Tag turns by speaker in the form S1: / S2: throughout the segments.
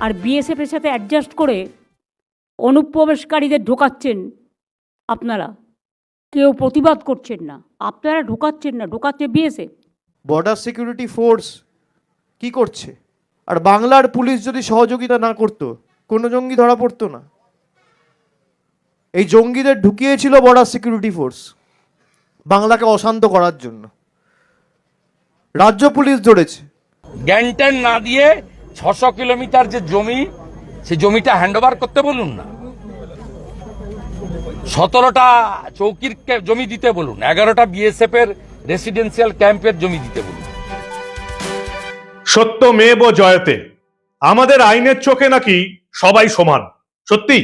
S1: আর বিএসএফের সাথে অ্যাডজাস্ট করে অনুপ্রবেশকারীদের ঢোকাচ্ছেন আপনারা। কেউ প্রতিবাদ করছেন না। আপনারা ঢোকাচ্ছেন না ঢোকাচ্ছে বিএসএফ
S2: বর্ডার সিকিউরিটি ফোর্স কি করছে? আর বাংলার পুলিশ যদি সহযোগিতা না করতো কোনো জঙ্গি ধরা পড়তো না। এই জঙ্গিদের ঢুকিয়েছিল বর্ডার সিকিউরিটি ফোর্স বাংলাকে অশান্ত করার জন্য। রাজ্য পুলিশ ধরেছে।
S3: গ্যান্টেন না দিয়ে ছশো কিলোমিটার যে জমি, সে জমিটা হ্যান্ড করতে বলুন না। সতেরোটা চৌকির জমি দিতে বলুন, এগারোটা বিএসএফ এর রেসিডেন্সিয়াল ক্যাম্পের জমি দিতে বলুন।
S4: সত্যমেব জয়তে। আমাদের আইনের চোখে নাকি সবাই সমান? সত্যি?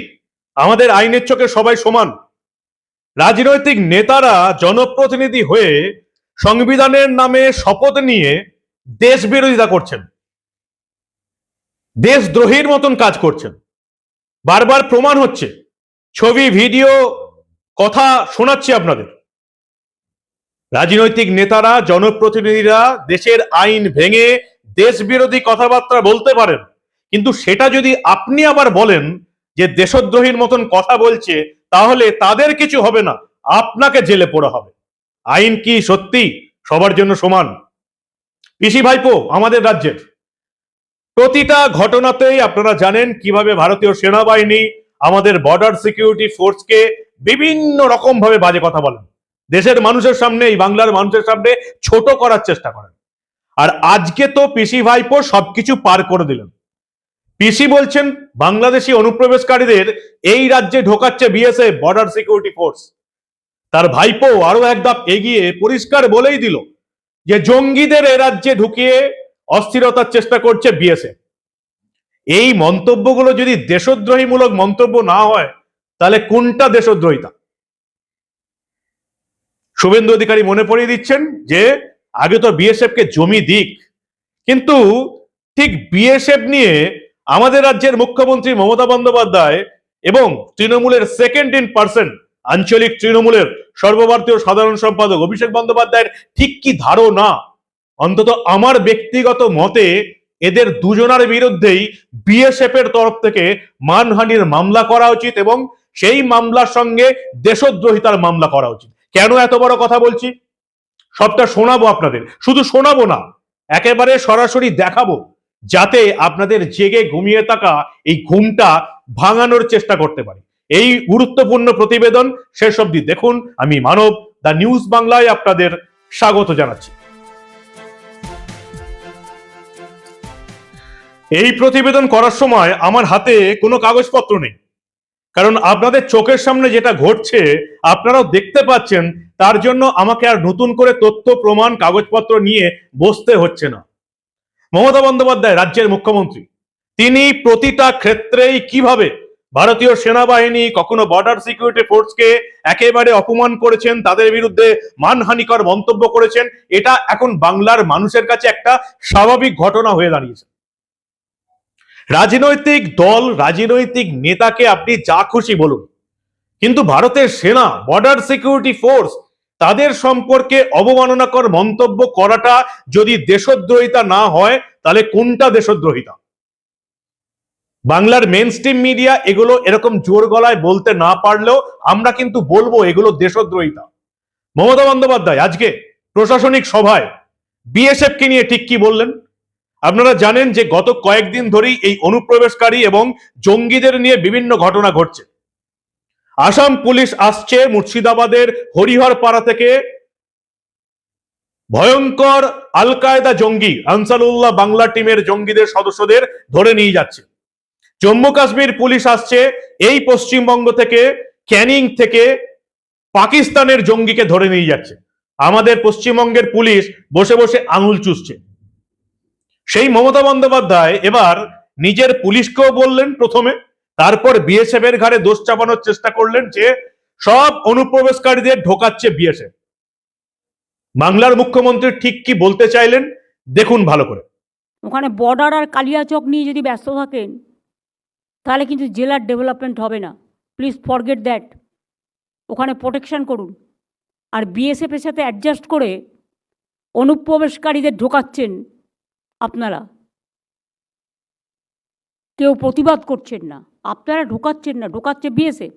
S4: আমাদের আইনের চোখে সবাই সমান? রাজনৈতিক নেতারা জনপ্রতিনিধি হয়ে সংবিধানের নামে শপথ নিয়ে দেশ বিরোধিতা করছেন। দেশদ্রোহীর মতন কাজ করছেন। বারবার প্রমাণ হচ্ছে। ছবি, ভিডিও, কথা শোনাচ্ছি আপনাদের। রাজনৈতিক নেতারা, জনপ্রতিনিধিরা দেশের আইন ভেঙে দেশ বিরোধী কথাবার্তা বলতে পারেন। কিন্তু সেটা যদি আপনি আবার বলেন যে দেশদ্রোহীর মতন কথা বলছে, তাহলে তাদের কিছু হবে না। আপনাকে জেলে পড়া হবে। আইন কি সত্যি? সবার জন্য সমান। পিসি ভাইপো, আমাদের রাজ্যের। প্রতিটা ঘটনাতেই আপনারা জানেন কীভাবে ভারতীয় সেনাবাহিনী আমাদের বর্ডার সিকিউরিটি ফোর্সকে বিভিন্ন রকম ভাবে বাজে কথা বলেন। দেশের মানুষের সামনে, এই বাংলার মানুষের সামনে ছোট করার চেষ্টা করেন। আর আজকে তো পিসি ভাইপো সবকিছু পার করে দিলেন। পিসি বলছেন, বাংলাদেশি অনুপ্রবেশকারীদের এই রাজ্যে ঢোকাচ্ছে বিএসএফ বর্ডার সিকিউরিটি ফোর্স তার ভাইপো আরও এক ধাপ এগিয়ে পরিষ্কার বলেই দিল যে, জঙ্গিদের এ রাজ্যে ঢুকিয়ে অস্থিরতার চেষ্টা করছে বিএসএফ এই মন্তব্যগুলো যদি দেশদ্রোহীমূলক মন্তব্য না হয়, তাহলে কোনটা দেশদ্রোহিতা শুভেন্দু অধিকারী মনে পড়িয়ে দিচ্ছেন যে, আগে তো বিএসএফ কে জমি দিক, কিন্তু ঠিক বিএসএফ নিয়ে আমাদের রাজ্যের মুখ্যমন্ত্রী মমতা বন্দ্যোপাধ্যায় এবং তৃণমূলের সেকেন্ড ইন পার্সন আঞ্চলিক তৃণমূলের সর্বভারতীয় সাধারণ সম্পাদক অভিষেক বন্দ্যোপাধ্যায়ের ঠিক কি ধারণা? অন্তত আমার ব্যক্তিগত মতে এদের দুজনার বিরুদ্ধেই বিএসএফ এর তরফ থেকে মানহানির মামলা করা উচিত এবং সেই মামলার সঙ্গে দেশদ্রোহিতার মামলা করা উচিত। কেন এত বড় কথা বলছি? সবটা শোনাবো আপনাদের। শুধু শোনাবো না, একেবারে সরাসরি দেখাবো, যাতে আপনাদের জেগে ঘুমিয়ে থাকা এই ঘুমটা ভাঙানোর চেষ্টা করতে পারি। এই গুরুত্বপূর্ণ প্রতিবেদন শেষ অবধি দেখুন। আমি মানব, দ্য নিউজ বাংলায় আপনাদের স্বাগত জানাচ্ছি। এই প্রতিবেদন করার সময় আমার হাতে কোনো কাগজপত্র নেই। কারণ আপনাদের চোখের সামনে যেটা ঘটছে, আপনারাও দেখতে পাচ্ছেন, তার জন্য আমাকে আর নতুন করে তথ্য, প্রমাণ, কাগজপত্র নিয়ে বসতে হচ্ছে না। মমতা বন্দ্যোপাধ্যায়, রাজ্যের মুখ্যমন্ত্রী, তিনি প্রতিটা ক্ষেত্রেই কীভাবে ভারতীয় সেনাবাহিনী, কখনো বর্ডার সিকিউরিটি ফোর্সকে একেবারে অপমান করেছেন, তাদের বিরুদ্ধে মানহানিকর মন্তব্য করেছেন, এটা এখন বাংলার মানুষের কাছে একটা স্বাভাবিক ঘটনা হয়ে দাঁড়িয়েছে। রাজনৈতিক দল, রাজনৈতিক নেতাকে আপনি যা খুশি বলুন। কিন্তু ভারতের সেনা বর্ডার সিকিউরিটি ফোর্স তাদের সম্পর্কে অবমাননাকর মন্তব্য করাটা যদি দেশদ্রোহিতা না হয়, তাহলে কোনটা দেশদ্রোহিতা? বাংলার মেন মিডিয়া এগুলো এরকম জোর গলায় বলতে না পারলেও আমরা কিন্তু বলব এগুলো দেশদ্রোহিতা। মমতা বন্দ্যোপাধ্যায়, আজকে প্রশাসনিক সভায় বিএসএফ কে নিয়ে ঠিক কি বললেন? আপনারা জানেন যে গত কয়েকদিন ধরেই এই অনুপ্রবেশকারী এবং জঙ্গিদের নিয়ে বিভিন্ন ঘটনা ঘটছে। আসাম পুলিশ আসছে মুর্শিদাবাদের হরিহর পাড়া থেকে ভয়ঙ্কর আল কায়দা জঙ্গি আনসারুল্লাহ বাংলা টিমের জঙ্গিদের সদস্যদের ধরে নিয়ে যাচ্ছে। জম্মু কাশ্মীর পুলিশ আসছে এই পশ্চিমবঙ্গ থেকে, ক্যানিং থেকে পাকিস্তানের জঙ্গিকে ধরে নিয়ে যাচ্ছে। আমাদের পশ্চিমবঙ্গের পুলিশ বসে বসে আঙুল চুষছে। সেই মমতা বন্দ্যোপাধ্যায় এবার নিজের পুলিশকেও বললেন প্রথমে, তারপর বিএসএফ এর ঘাড়ে দোষ চাপানোর চেষ্টা করলেন যে সব অনুপ্রবেশকারীদের ঢোকাচ্ছে বিএসএফ। বাংলার মুখ্যমন্ত্রী ঠিক কি বলতে চাইলেন দেখুন ভালো করে।
S1: ওখানে বর্ডার আর কালিয়াচক নিয়ে যদি ব্যস্ত থাকেন, তাহলে কিন্তু জেলার ডেভেলপমেন্ট হবে না। প্লিজ ফরগেট দ্যাট ওখানে প্রোটেকশন করুন। আর বিএসএফের সাথে অ্যাডজাস্ট করে অনুপ্রবেশকারীদের ঢোকাচ্ছেন আপনারা। কেউ প্রতিবাদ করছেন না। আপনারা ঢোকাচ্ছেন না। ঢোকাচ্ছে বিএসএফ।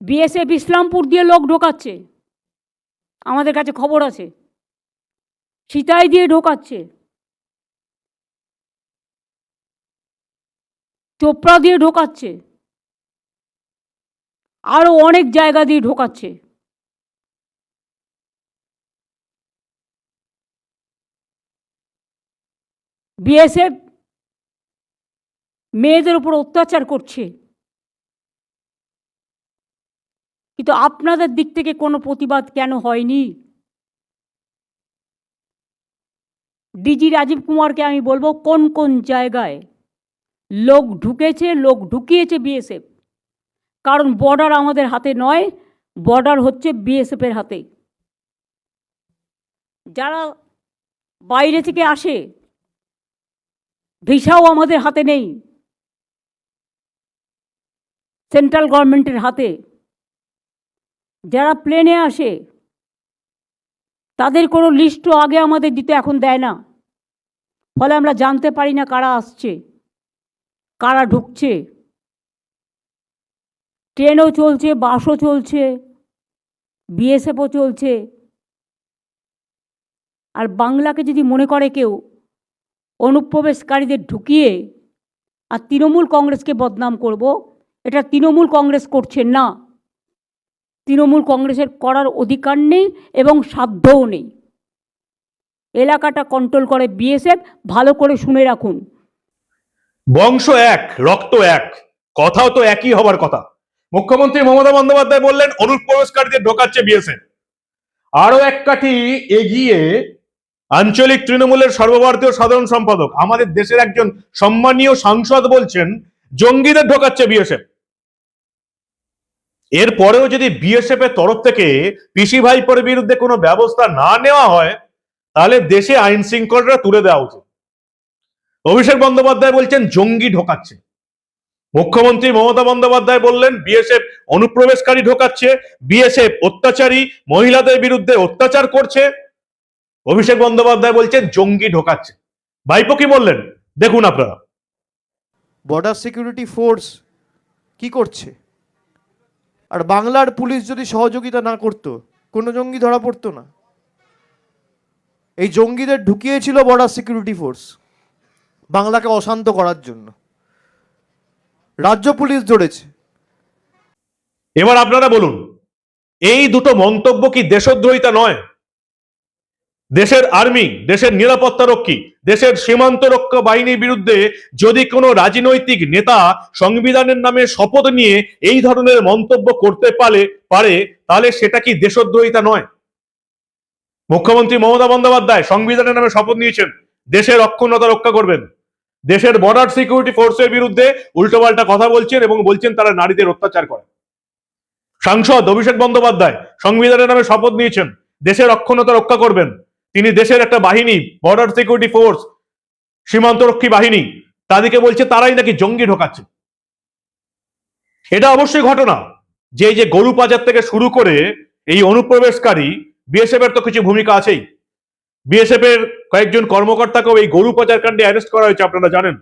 S1: বিএসএফ ইসলামপুর দিয়ে লোক ঢোকাচ্ছে। আমাদের কাছে খবর আছে। সিতাই দিয়ে ঢোকাচ্ছে। চোপড়া দিয়ে ঢোকাচ্ছে। আরও অনেক জায়গা দিয়ে ঢোকাচ্ছে। বিএসএফ মেয়েদের উপর অত্যাচার করছে। কিন্তু আপনাদের দিক থেকে কোনো প্রতিবাদ কেন হয়নি? ডিজি রাজীব কুমারকে আমি বলব, কোন কোন জায়গায় লোক ঢুকেছে, লোক ঢুকিয়েছে বিএসএফ। কারণ বর্ডার আমাদের হাতে নয়, বর্ডার হচ্ছে বিএসএফের হাতে। যারা বাইরে থেকে আসে ভিসাও আমাদের হাতে নেই। সেন্ট্রাল গভর্নমেন্টের হাতে। যারা প্লেনে আসে, তাদের কোনো লিস্টও আগে আমাদের দিতে এখন দেয় না। ফলে আমরা জানতে পারি না কারা আসছে, কারা ঢুকছে। ট্রেনও চলছে, বাসও চলছে, বিএসএফও চলছে। আর বাংলাকে যদি মনে করে কেউ অনুপ্রবেশকারীদের ঢুকিয়ে আর তৃণমূল কংগ্রেসকে বদনাম করব, এটা তৃণমূল কংগ্রেস করছেন না। তৃণমূল কংগ্রেসের করার অধিকার নেই এবং সাধ্যও নেই। এলাকাটা কন্ট্রোল করে বিএসএফ ভালো করে শুনে রাখুন।
S4: বংশ এক, রক্ত এক, কথাও তো একই হবার কথা। মুখ্যমন্ত্রী মমতা বন্দ্যোপাধ্যায় বললেন, অনুপ্রবেশকারীদের ঢোকাচ্ছে বিএসএফ আরও এক কাঠি এগিয়ে আঞ্চলিক তৃণমূলের সর্বভারতীয় সাধারণ সম্পাদক, আমাদের দেশের একজন সম্মানীয় সাংসদ বলছেন, জঙ্গিদের ঢোকাচ্ছে বিএসএফ। এরপরেও যদি বিএসএফ এর তরফ থেকে পিসি ভাইপোর বিরুদ্ধে কোনো ব্যবস্থা না নেওয়া হয়, তাহলে দেশে আইন শৃঙ্খলাটা তুলে দেওয়া উচিত। অভিষেক বন্দ্যোপাধ্যায় বলছেন, জঙ্গি ঢোকাচ্ছে। মুখ্যমন্ত্রী মমতা বন্দ্যোপাধ্যায় বললেন, বিএসএফ অনুপ্রবেশকারী ঢোকাচ্ছে, বিএসএফ অত্যাচারী মহিলাদের বিরুদ্ধে অত্যাচার করছে। অভিষেক বন্দ্যোপাধ্যায় বলছেন জঙ্গি ঢোকাচ্ছে। ভাইপো কি বললেন? দেখুন আপনারা।
S2: বর্ডার সিকিউরিটি ফোর্স কি করছে? আর বাংলার পুলিশ যদি সহযোগিতা না করতো কোনো জঙ্গি ধরা পড়তো না। এই জঙ্গিদের ঢুকিয়েছিল বর্ডার সিকিউরিটি ফোর্স বাংলাকে অশান্ত করার জন্য। রাজ্য পুলিশ ধরেছে।
S4: এবার আপনারা বলুন এই দুটো মন্তব্য কি দেশদ্রোহিতা নয়? দেশের আর্মি, দেশের নিরাপত্তা রক্ষী, দেশের সীমান্ত রক্ষা বাহিনীর বিরুদ্ধে যদি কোনো রাজনৈতিক নেতা সংবিধানের নামে শপথ নিয়ে এই ধরনের মন্তব্য করতে পারে পারে, তাহলে সেটা কি দেশদ্রোহিতা নয়? মুখ্যমন্ত্রী মমতা বন্দ্যোপাধ্যায় সংবিধানের নামে শপথ নিয়েছেন, দেশের অক্ষুণ্ণতা রক্ষা করবেন। দেশের বর্ডার সিকিউরিটি ফোর্সের বিরুদ্ধে উল্টোপাল্টা কথা বলছেন এবং বলছেন তারা নারীদের অত্যাচার করে। সাংসদ অভিষেক বন্দ্যোপাধ্যায় সংবিধানের নামে শপথ নিয়েছেন, দেশের অক্ষুণ্ণতা রক্ষা করবেন। তিনি দেশের একটা বাহিনী বর্ডার সিকিউরিটি ফোর্স সীমান্তরক্ষী বাহিনী, তাদেরকে বলছে তারাই নাকি জঙ্গি ঢোকাচ্ছে। এটা অবশ্যই ঘটনা। যে যে গরু পাচার থেকে শুরু করে এই অনুপ্রবেশকারী বিএসএফ এর তো কিছু ভূমিকা আছেই। বিএসএফ এর কয়েকজন কর্মকর্তাকেও এই গরু পাচার কাণ্ডে অ্যারেস্ট করা হয়েছে, আপনারা জানেন।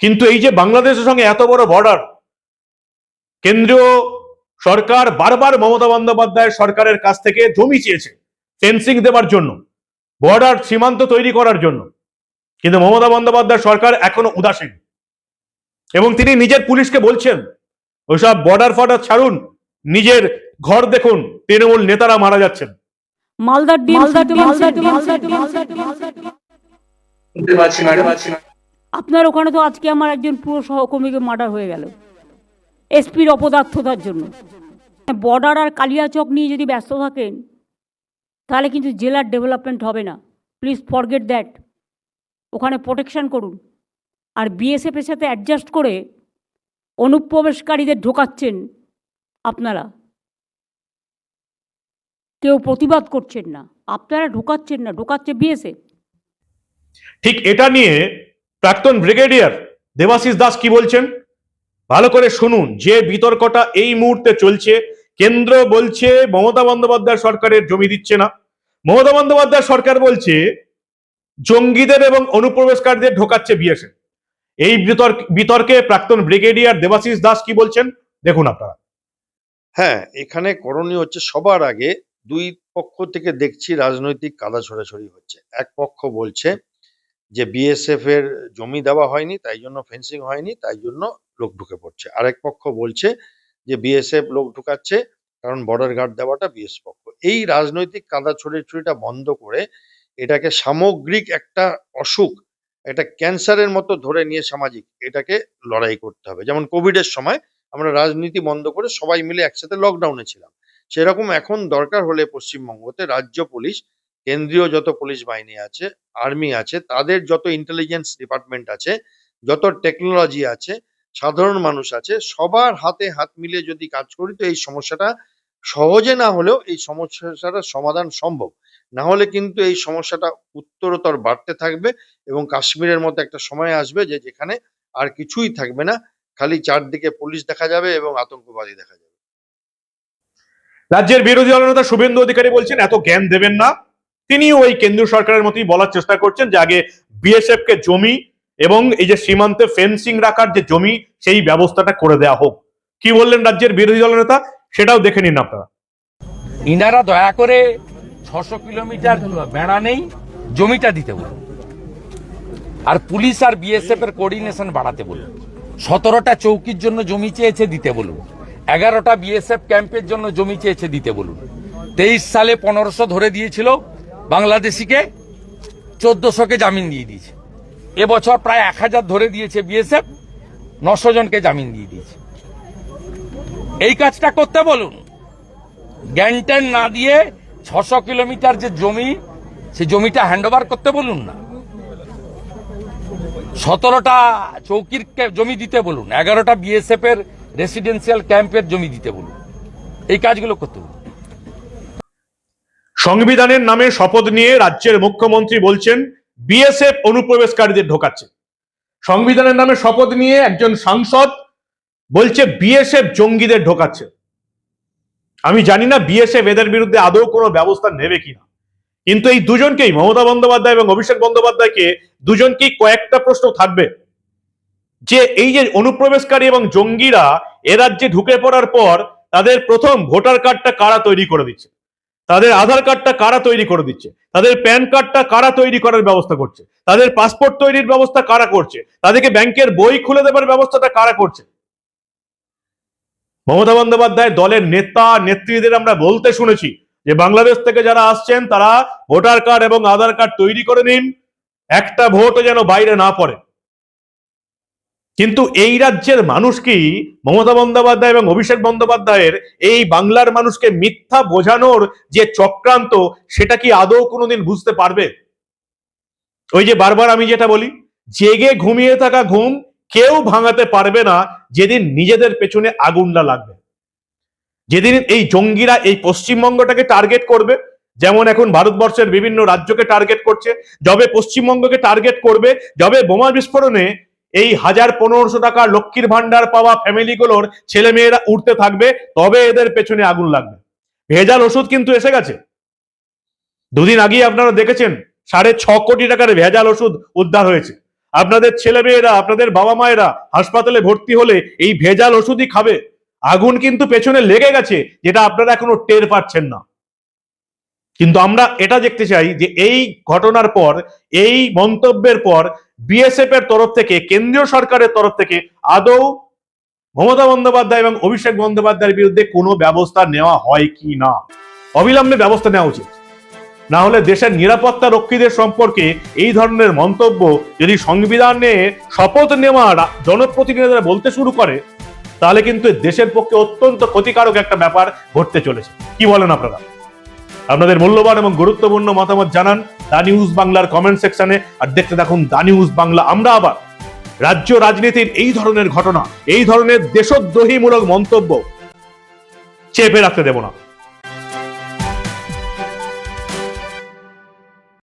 S4: কিন্তু এই যে বাংলাদেশের সঙ্গে এত বড় বর্ডার কেন্দ্রীয় সরকার বারবার মমতা বন্দ্যোপাধ্যায়ের সরকারের কাছ থেকে জমি চেয়েছে। ফেন্সিং দেওয়ার জন্য বর্ডার সীমান্ত তৈরি করার জন্য। কিন্তু মমতা বন্দ্যোপাধ্যায় সরকার এখনও উদাসীন। এবং তিনি নিজের পুলিশকে বলছেন ওইসব বর্ডার ফর্ডার ছাড়ুন নিজের ঘর দেখুন তৃণমূল নেতারা মারা যাচ্ছেন।
S1: আপনার ওখানে তো আজকে আমার একজন পুরো সহকর্মীকে মার্ডার হয়ে গেল। এসপির অপদার্থতার জন্য। বর্ডার আর কালিয়াচক নিয়ে যদি ব্যস্ত থাকেন তাহলে কিন্তু জেলার ডেভেলপমেন্ট হবে না। প্লিজ ফরগেট দ্যাট ওখানে প্রোটেকশন করুন। আর বিএসএফের সাথে অ্যাডজাস্ট করে অনুপ্রবেশকারীদের ঢোকাচ্ছেন আপনারা। কেউ প্রতিবাদ করছেন না। আপনারা ঢোকাচ্ছেন না, ঢোকাচ্ছে বিএসএফ
S4: ঠিক এটা নিয়ে প্রাক্তন ব্রিগেডিয়ার দেবাশিস দাস কি বলছেন? ভালো করে শুনুন, যে বিতর্কটা এই মুহূর্তে চলছে কেন্দ্র বলছে মমতা বন্দ্যোপাধ্যায় সরকারের জমি দিচ্ছে না। মমতা বন্দ্যোপাধ্যায় সরকার বলছে জঙ্গিদের এবং অনুপ্রবেশকারীদের ঢোকাচ্ছে বিএসএফ। এই বিতর্ক প্রাক্তন ব্রিগেডিয়ার দেবাশিস দাস কি বলছেন? দেখুন আপনারা।
S5: হ্যাঁ এখানে করণীয় হচ্ছে সবার আগে দুই পক্ষ থেকে দেখছি রাজনৈতিক কাদা ছড়াছড়ি হচ্ছে। এক পক্ষ বলছে যে বিএসএফ এর জমি দেওয়া হয়নি, তাই জন্য ফেন্সিং হয়নি, তাই জন্য লোক ঢুকে পড়ছে। আরেক পক্ষ বলছে যে বিএসএফ লোক ঢুকাচ্ছে, কারণ বর্ডার গার্ড দেওয়াটা বিএস পক্ষ। এই রাজনৈতিক কাদা ছড়িছড়িটা বন্ধ করে এটাকে সামগ্রিক একটা অসুখ, একটা ক্যান্সারের মতো ধরে নিয়ে সামাজিক এটাকে লড়াই করতে হবে। যেমন কোভিডের সময় আমরা রাজনীতি বন্ধ করে সবাই মিলে একসাথে লকডাউনে ছিলাম। সেরকম এখন দরকার হলে পশ্চিমবঙ্গতে রাজ্য পুলিশ, কেন্দ্রীয় যত পুলিশ বাহিনী আছে আর্মি আছে, তাদের যত ইন্টেলিজেন্স ডিপার্টমেন্ট আছে, যত টেকনোলজি আছে সাধারণ মানুষ আছে, সবার হাতে হাত মিলিয়ে যদি কাজ করি তো এই সমস্যাটা সহজে না হলেও এই সমস্যাটার সমাধান সম্ভব। না হলে কিন্তু এই সমস্যাটা উত্তরতর বাড়তে থাকবে এবং কাশ্মীরের মতো একটা সময় আসবে যে যেখানে আর কিছুই থাকবে না, খালি চারদিকে পুলিশ দেখা যাবে এবং আতঙ্কবাদী দেখা যাবে।
S4: রাজ্যের বিরোধী দলনেতা শুভেন্দু অধিকারী বলছেন, এত জ্ঞান দেবেন না। তিনি ওই কেন্দ্রীয় সরকারের মতোই বলার চেষ্টা করছেন যে আগে বিএসএফ কে জমি এবং এই যে সীমান্তে ফেন্সিং রাখার যে জমি, সেই ব্যবস্থাটা করে দেওয়া হোক। কি বললেন রাজ্যের বিরোধী দলনেতা সেটাও দেখে নিন আপনারা।
S3: ইনারা দয়া করে ছশো কিলোমিটার বেড়া নেই, জমিটা দিতে বলুন। আর পুলিশ আর বিএসএফ এর কোঅর্ডিনেশন বাড়াতে বলুন। সতেরোটা চৌকির জন্য জমি চেয়েছে, দিতে বলুন। এগারোটা বিএসএফ ক্যাম্পের জন্য জমি চেয়েছে, দিতে বলুন। তেইশ সালে পনেরোশো ধরে দিয়েছিল বাংলাদেশিকে, চোদ্দশোকে জামিন দিয়ে দিয়েছে। এবছর প্রায় এক হাজার ধরে দিয়েছে বিএসএফ, নশো জনকে জামিন দিয়ে দিয়েছে। এই কাজটা করতে বলুন জ্ঞানটেন না দিয়ে ছশো কিলোমিটার যে জমি সেই জমিটা হ্যান্ডওভার করতে বলুন না। সতেরোটা চৌকির জমি দিতে বলুন, এগারোটা বিএসএফ এর রেসিডেন্সিয়াল ক্যাম্পের জমি দিতে বলুন। এই কাজগুলো করতে বলুন।
S4: সংবিধানের নামে শপথ নিয়ে রাজ্যের মুখ্যমন্ত্রী বলছেন বিএসএফ অনুপ্রবেশকারীদের ঢোকাচ্ছে। সংবিধানের নামে শপথ নিয়ে একজন সাংসদ বলছে বিএসএফ জঙ্গিদের ঢোকাচ্ছে। আমি জানি না বিএসএফ এদের বিরুদ্ধে আদৌ কোনো ব্যবস্থা নেবে কিনা। কিন্তু এই দুজনকেই, মমতা বন্দ্যোপাধ্যায় এবং অভিষেক বন্দ্যোপাধ্যায়কে দুজনকেই কয়েকটা প্রশ্ন থাকবে। যে এই যে অনুপ্রবেশকারী এবং জঙ্গিরা এ রাজ্যে ঢুকে পড়ার পর তাদের প্রথম ভোটার কার্ডটা কারা তৈরি করে দিচ্ছে? তাদের আধার কার্ডটা কারা তৈরি করে দিচ্ছে? তাদের প্যান কার্ডটা কারা তৈরি করার ব্যবস্থা করছে? তাদের পাসপোর্ট তৈরির ব্যবস্থা কারা করছে? তাদেরকে ব্যাংকের বই খুলে দেবার ব্যবস্থাটা কারা করছে? মমতা বন্দ্যোপাধ্যায় দলের নেতা, নেত্রীদের আমরা বলতে শুনেছি যে বাংলাদেশ থেকে যারা আসছেন, তারা ভোটার কার্ড এবং আধার কার্ড তৈরি করে নিন। একটা ভোটও যেন বাইরে না পড়ে। কিন্তু এই রাজ্যের মানুষ কি মমতা বন্দ্যোপাধ্যায় এবং অভিষেক বন্দ্যোপাধ্যায়ের এই বাংলার মানুষকে মিথ্যা বোঝানোর যে চক্রান্ত, সেটা কি আদৌ কোনোদিন বুঝতে পারবে? ওই যে বারবার আমি যেটা বলি, জেগে ঘুমিয়ে থাকা ঘুম কেউ ভাঙাতে পারবে না যেদিন নিজেদের পেছনে আগুন না লাগবে। যেদিন এই জঙ্গিরা এই পশ্চিমবঙ্গটাকে টার্গেট করবে, যেমন এখন ভারতবর্ষের বিভিন্ন রাজ্যকে টার্গেট করছে, যবে পশ্চিমবঙ্গকে টার্গেট করবে, যবে বোমা বিস্ফোরণে এই হাজার পনেরোশো টাকা লক্ষ্মীর ভান্ডার পাওয়া ফ্যামিলিগুলোর ছেলে মেয়েরা উঠতে থাকবে, তবে এদের পেছনে আগুন লাগবে। ভেজাল ওষুধ কিন্তু এসে গেছে। দুদিন আগেই আপনারা দেখেছেন, সাড়ে ছ কোটি টাকার ভেজাল ওষুধ উদ্ধার হয়েছে। আপনাদের ছেলে মেয়েরা আপনাদের বাবা মায়েরা হাসপাতালে ভর্তি হলে এই ভেজাল ওষুধই খাবে। আগুন কিন্তু পেছনে লেগে গেছে, যেটা আপনারা এখনও টের পাচ্ছেন না। কিন্তু আমরা এটা দেখতে চাই যে এই ঘটনার পর, এই মন্তব্যের পর বিএসএফ এর তরফ থেকে, কেন্দ্রীয় সরকারের তরফ থেকে আদৌ মমতা বন্দ্যোপাধ্যায় এবং অভিষেক বন্দ্যোপাধ্যায়ের বিরুদ্ধে কোনো ব্যবস্থা নেওয়া হয় কি না? অবিলম্বে ব্যবস্থা নেওয়া উচিত। না হলে দেশের নিরাপত্তা রক্ষীদের সম্পর্কে এই ধরনের মন্তব্য যদি সংবিধানে শপথ নেওয়া জনপ্রতিনিধিরা বলতে শুরু করে, তাহলে কিন্তু দেশের পক্ষে অত্যন্ত ক্ষতিকারক একটা ব্যাপার ঘটতে চলেছে। কি বলেন আপনারা? আপনাদের মূল্যবান এবং গুরুত্বপূর্ণ মতামত জানান দা নিউজ বাংলার কমেন্ট সেকশনে আর দেখতে দেখুন দা নিউজ বাংলা। আমরা আবার রাজ্য রাজনীতির এই ধরনের ঘটনা, এই ধরনের দেশদ্রোহীমূলক মন্তব্য চেপে রাখতে দেব না।